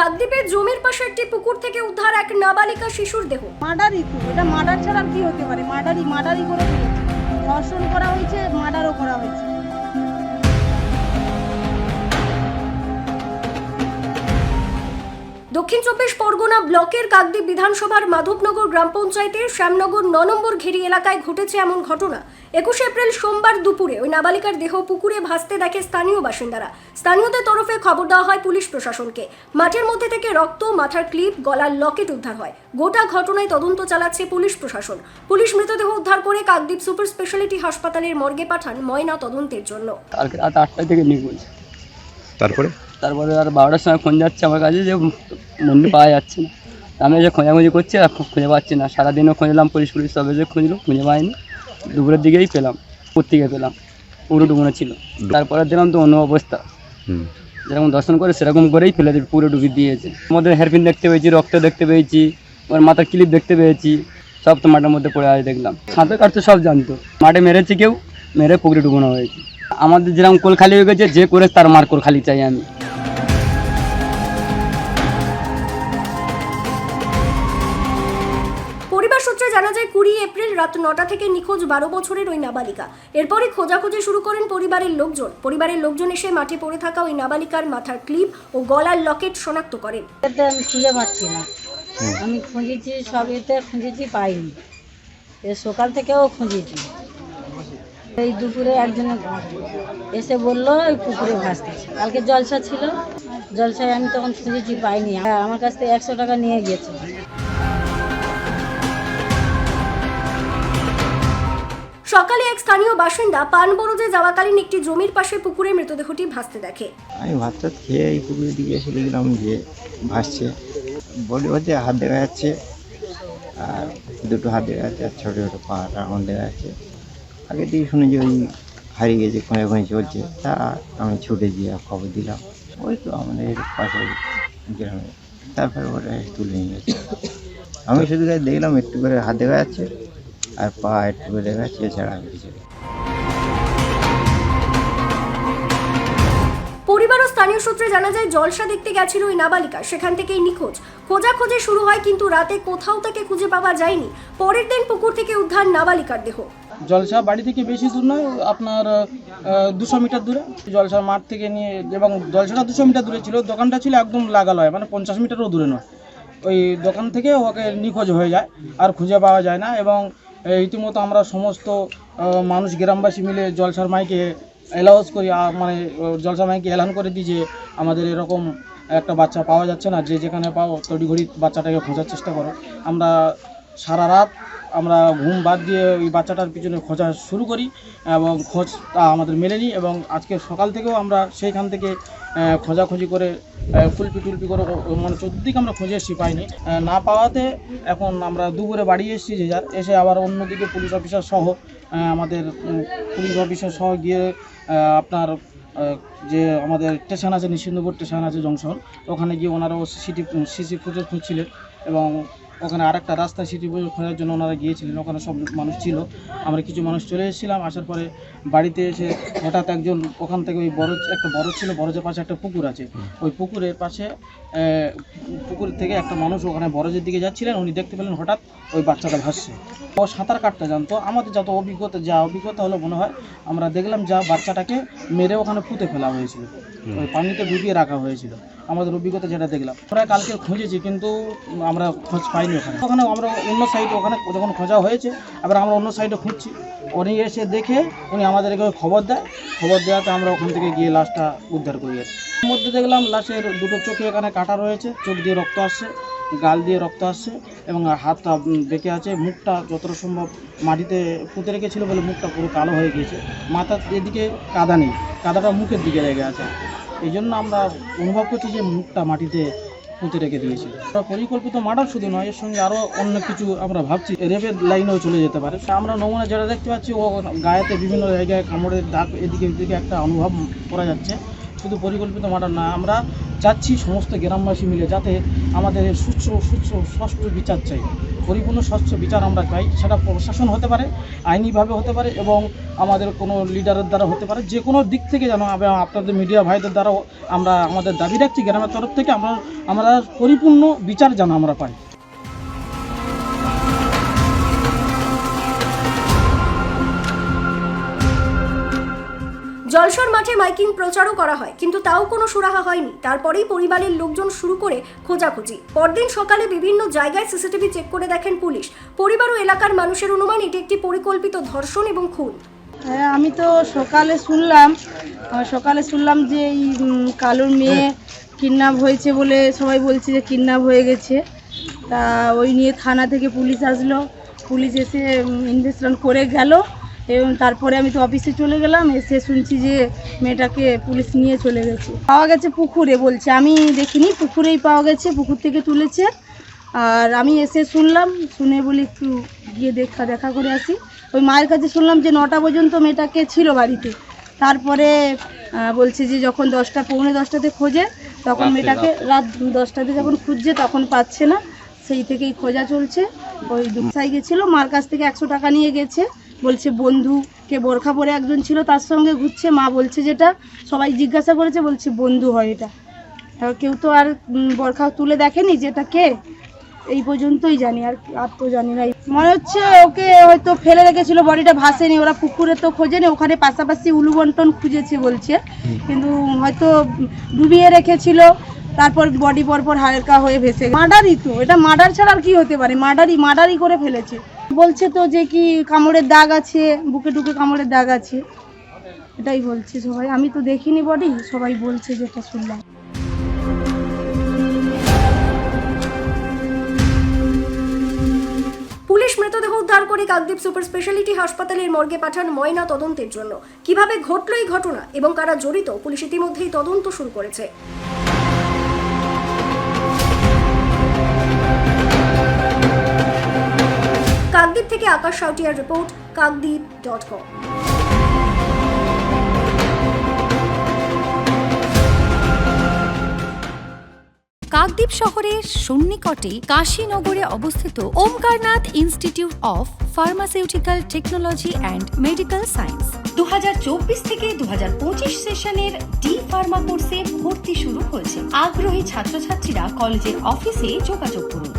কাকদ্বীপের জমির পাশে একটি পুকুর থেকে উদ্ধার এক নাবালিকা শিশুর দেহ। মার্ডারই তো, এটা মার্ডার ছাড়া কি হতে পারে? মার্ডারই মার্ডারই করে ধর্ষণ করা হয়েছে, মার্ডারও করা হয়েছে। দক্ষিণ চব্বিশ পরগনা ব্লকের কাকদ্বীপ বিধানসভার মাধবনগর গ্রাম পঞ্চায়েতের শ্যামনগর ন নম্বর ঘেরি এলাকায় ঘটেছে এমন ঘটনা। একুশে এপ্রিল সোমবার দুপুরে ওই নাবালিকার দেহ পুকুরে ভাসতে দেখে স্থানীয় বাসিন্দারা। স্থানীয়দের তরফে খবর দেওয়া হয় পুলিশ প্রশাসনকে। মাঠের মধ্যে থেকে রক্ত মাথার ক্লিপ গলার লকেট উদ্ধার হয়। গোটা ঘটনায় তদন্ত চালাচ্ছে পুলিশ প্রশাসন। পুলিশ মৃতদেহ উদ্ধার করে কাকদ্বীপ সুপার স্পেশালিটি হাসপাতালের মর্গে পাঠান ময়না তদন্তের জন্য। কালকে রাত আটটা থেকে নিখোঁজ। তারপরে? তারপরে আর বারোটার সময় ফোন যাচ্ছে আমার কাছে যে মন্দির পাওয়া যাচ্ছে না। আমি যে খোঁজাখুঁজি করছি আর খুঁজে পাচ্ছি না। সারাদিনও খুঁজলাম পুলিশ পুলিশ সব এসে খুঁজলো খুঁজে পাইনি। দুপুরের দিকেই পেলাম প্রত্যেকে পেলাম। পুরো ডুবনো ছিল। তারপরে দিলাম তো অন্য অবস্থা। যেরকম দর্শন করে সেরকম করেই ফেলে দিয়ে পুরো ডুবি দিয়েছে। আমাদের হেয়ারপিন দেখতে পেয়েছি রক্ত দেখতে পেয়েছি ওর মাথার ক্লিপ দেখতে পেয়েছি সব তো মাঠের মধ্যে পড়ে আছে দেখলাম। সাঁতার কাটতে সব জানতো। মাঠে মেরেছে কেউ মেরে পুকুরে ডুবানো হয়েছে। আমাদের যেরকম কোল খালি হয়ে গেছে যে করে তার মার কোল খালি চাই আমি। জানা যায় কুড়ি এপ্রিল রাত নটা থেকে নিখোঁজ বারো বছরের ওই নাবালিকা। এরপরই খোঁজাখুঁজি শুরু করেন পরিবারের লোকজন। পরিবারের লোকজন এসে মাঠে পড়ে থাকা ওই নাবালিকার মাথার ক্লিপ ও গলার লকেট শনাক্ত করেন। আমি খুঁজে পাচ্ছি না। আমি খুঁজেছি সব এতে খুঁজেছি পাইনি। এ সকাল থেকেও খুঁজেছি। এই দুপুরে একজনে এসে বলল ওই পুকুরে ভাসতেছে। কালকে জলসা ছিল। জলসায় আমি তখন খুঁজেছি পাইনি। আমার কাছ থেকে একশো টাকা নিয়ে গেছে সকালে এক স্থানীয় বাসিন্দা পানবরজে যাওয়াকালীন একটি জমির পাশে পুকুরে মৃতদেহটি ভাসতে দেখে। আমি ভাত খেয়ে এই পুকুরের দিকে এসে দেখলাম যে ভাসছে। বডি হচ্ছে হাত দেখা যাচ্ছে। আর দুটো হাত দেখা যাচ্ছে, আর ছোটো ছোটো পাহাড় আমার দেখা যাচ্ছে। আগে থেকে শুনে যে ওই হারিয়ে গেছে, খুঁড়ে খুঁড়ে চলছে। তা আমি ছুটে গিয়ে খবর দিলাম। ওই তো আমাদের পাশে গ্রামে। তারপরে ওটা তুলে নিয়ে আমি শুধু খালি দেখলাম, একটু করে হাত দেখা যাচ্ছে। আর পা একটু দেখা যাচ্ছে এছাড়া আমি কিছু পরিবার ও স্থানীয় সূত্রে জানা যায় জলসা দেখতে গেছিল ওই নাবালিকা। সেখান থেকেই নিখোঁজ। খোঁজাখুঁজি শুরু হয় কিন্তু রাতে কোথাও তাকে খুঁজে পাওয়া যায়নি। পরের দিন পুকুর থেকে উদ্ধার নাবালিকার দেহ। জলসা বাড়ি থেকে বেশি দূর নয় আপনার দুশো মিটার দূরে। জলসা মাঠ থেকে নিয়ে এবং জলসাটা দুশো মিটার দূরে ছিল দোকানটা ছিল একদম লাগালয় মানে পঞ্চাশ মিটারও দূরে নয়। ওই দোকান থেকে ওকে নিখোঁজ হয়ে যায় আর খুঁজে পাওয়া যায় না এবং এ, রীতিমতো আমরা সমস্ত মানুষ গ্রামবাসী মিলে জলসার মাইকে এলাউজ করি মানে জলসার জলসা মাইকে এলান করে দিই যে আমাদের এরকম একটা বাচ্চা পাওয়া যাচ্ছে না যে যেখানে পাও তড়িঘড়ি বাচ্চাটাকে খোঁজার চেষ্টা করো। আমরা সারা রাত আমরা ঘুম বাদ দিয়ে ওই বাচ্চাটার পিছনে খোঁজা শুরু করি এবং খোঁজটা আমাদের মেলেনি এবং আজকে সকাল থেকেও আমরা সেইখান থেকে খোঁজাখুঁজি করে ফুলপি টুলপি করে মানে চতুর্দিকে আমরা খুঁজে এসেছি পাইনি। না পাওয়াতে এখন আমরা দুপুরে বাড়ি এসেছি যে যার, এসে আবার অন্যদিকে পুলিশ অফিসার সহ আমাদের পুলিশ অফিসার সহ গিয়ে আপনার যে আমাদের স্টেশন আছে, নিশ্চিন্দপুর স্টেশন আছে, জংশন, ওখানে গিয়ে ওনারাও সিটি সিসি ফুটেজ খুঁজছিলেন এবং ওখানে আরেকটা রাস্তা সিটি খোঁজার জন্য ওনারা গিয়েছিলেন, ওখানে সব মানুষ ছিল। আমরা কিছু মানুষ চলে এসেছিলাম, আসার পরে বাড়িতে এসে হঠাৎ একজন ওখান থেকে ওই বড়, একটা বড় ছিল বড়জের পাশে একটা পুকুর আছে, ওই পুকুরের পাশে পুকুর থেকে একটা মানুষ ওখানে বরজের দিকে যাচ্ছিলেন উনি দেখতে পেলেন হঠাৎ ওই বাচ্চাটা ভাসছে। ও সাঁতার কাটতে জানতো। আমাদের যত অভিজ্ঞতা যা অভিজ্ঞতা হলো মনে হয় আমরা দেখলাম যা বাচ্চাটাকে মেরে ওখানে পুঁতে ফেলা হয়েছিল। ওই পানিতে ডুবিয়ে রাখা হয়েছিল। আমাদের অভিজ্ঞতা যেটা দেখলাম। আমরা কালকে খুঁজেছি কিন্তু আমরা খোঁজ পাইনি ওখানে। ওখানে আমরা অন্য সাইডে ওখানে যখন খোঁজা হয়েছে আবার আমরা অন্য সাইডে খুঁজছি। উনি এসে দেখে উনি আমাদেরকে খবর দেয়। খবর দেওয়াতে আমরা ওখান থেকে গিয়ে লাশটা উদ্ধার করি। এর মধ্যে দেখলাম লাশের দুটো চোখে এখানে কাটা রয়েছে, চোখ দিয়ে রক্ত আসছে, গাল দিয়ে রক্ত আসছে এবং হাতটা বেঁকে আছে, মুখটা যতটা সম্ভব মাটিতে পুঁতে রেখেছিল বলে মুখটা পুরো কালো হয়ে গিয়েছে। মাথার এদিকে কাদা নেই, কাদাটা মুখের দিকে লেগে আছে। এই জন্য আমরা অনুভব করছি যে মুখটা মাটিতে পুঁতে রেখে দিয়েছি। পরিকল্পিত মার্ডার শুধু নয়, এর সঙ্গে আরও অন্য কিছু আমরা ভাবছি। রেপের লাইনেও চলে যেতে পারে। আমরা নমুনা যেটা দেখতে পাচ্ছি, ও গায়েতে বিভিন্ন জায়গায় কামড়ের দাগ এদিকে এদিকে একটা অনুভব করা যাচ্ছে। শুধু পরিকল্পিত মার্ডার না, আমরা চাচ্ছি সমস্ত গ্রামবাসী মিলে যাতে আমাদের সুচ্ছ সুচ্ছ স্বচ্ছ বিচার চাই। পরিপূর্ণ স্বচ্ছ বিচার আমরা চাই, সেটা প্রশাসন হতে পারে, আইনিভাবে হতে পারে এবং আমাদের কোনো লিডারের দ্বারা হতে পারে। যে কোনো দিক থেকে যেন আপনাদের মিডিয়া ভাইদের দ্বারাও আমরা, আমাদের দাবি রাখছি গ্রামের তরফ থেকে, আমরা আমরা পরিপূর্ণ বিচার যেন আমরা পাই। জলসর মাঠে মাইকিং প্রচারও করা হয়, কিন্তু তাও কোনো সুরাহা হয়নি। তারপরেই পরিবারের লোকজন শুরু করে খোঁজাখুঁজি। পরদিন সকালে বিভিন্ন জায়গায় সিসিটিভি চেক করে দেখেন পুলিশ। পরিবার ও এলাকার মানুষের অনুমান, এটি একটি পরিকল্পিত ধর্ষণ এবং খুন। হ্যাঁ আমি তো সকালে শুনলাম সকালে শুনলাম যে এই কালোর মেয়ে কিডন্যাপ হয়েছে বলে সবাই বলছে যে কিডন্যাপ হয়ে গেছে। তা ওই নিয়ে থানা থেকে পুলিশ আসলো। পুলিশ এসে ইনভেস্টিগেশন করে গেল। এবং তারপরে আমি তো অফিসে চলে গেলাম এসে শুনছি যে মেয়েটাকে পুলিশ নিয়ে চলে গেছে। পাওয়া গেছে পুকুরে বলছে আমি দেখিনি পুকুরেই পাওয়া গেছে পুকুর থেকে তুলেছে। আর আমি এসে শুনলাম শুনে বলি একটু গিয়ে দেখা দেখা করে আসি। ওই মায়ের কাছে শুনলাম যে নটা পর্যন্ত মেয়েটাকে ছিল বাড়িতে। তারপরে বলছে যে যখন দশটা পৌনে দশটাতে খোঁজে তখন মেয়েটাকে রাত দশটাতে যখন খুঁজছে তখন পাচ্ছে না। সেই থেকেই খোঁজা চলছে। ওই দুপসাই গেছিল মার কাছ থেকে একশো টাকা নিয়ে গেছে। বলছে বন্ধু কে বোরখা পরে একজন ছিল, তার সঙ্গে ঘুরছে, মা বলছে যেটা, সবাই জিজ্ঞাসা করেছে, বলছে, বন্ধু হয় এটা। কেউ তো আর বরখা তুলে দেখেনি যে এটা কে? এই পর্যন্তই জানি, আর আর তো জানি না। মনে হচ্ছে ওকে হয়তো ফেলে রেখেছিল, বডিটা ভাসেনি, ওরা পুকুরে তো খোঁজেনি ওখানে পাশাপাশি উলু বন্টন খুঁজেছে বলছে। কিন্তু হয়তো ডুবিয়ে রেখেছিল, তারপর বডি পরপর হালকা হয়ে ভেসে মার্ডারই তো, এটা মার্ডার ছাড়া আর কি হতে পারে? মার্ডারই মার্ডারই করে ফেলেছে। বলছে তো যে কি কামড়ের দাগ আছে, বুকে টুকে কামড়ের দাগ আছে। এটাই বলছে সবাই। আমি তো দেখিনি বডি, সবাই বলছে যেটা শুনলাম। পুলিশ মৃতদেহ উদ্ধার করে কাকদ্বীপ সুপার স্পেশালিটি হাসপাতালের মর্গে পাঠান ময়না তদন্তের জন্য। কীভাবে ঘটল এই ঘটনা এবং কারা জড়িত, পুলিশ ইতিমধ্যেই তদন্ত শুরু করেছে। থেকে Akash Sautiar report Kakdwip dot com Kakdwip শহরের সন্নিকটে কাশীনগরে অবস্থিত Omkarnath institute of pharmaceutical technology and medical science. দু হাজার চব্বিশ থেকে দু হাজার পঁচিশ সেশনের ডি ফার্মা কোর্সে ভর্তি শুরু হয়েছে। আগ্রহী ছাত্রছাত্রীরা কলেজের অফিসে যোগাযোগ করুন।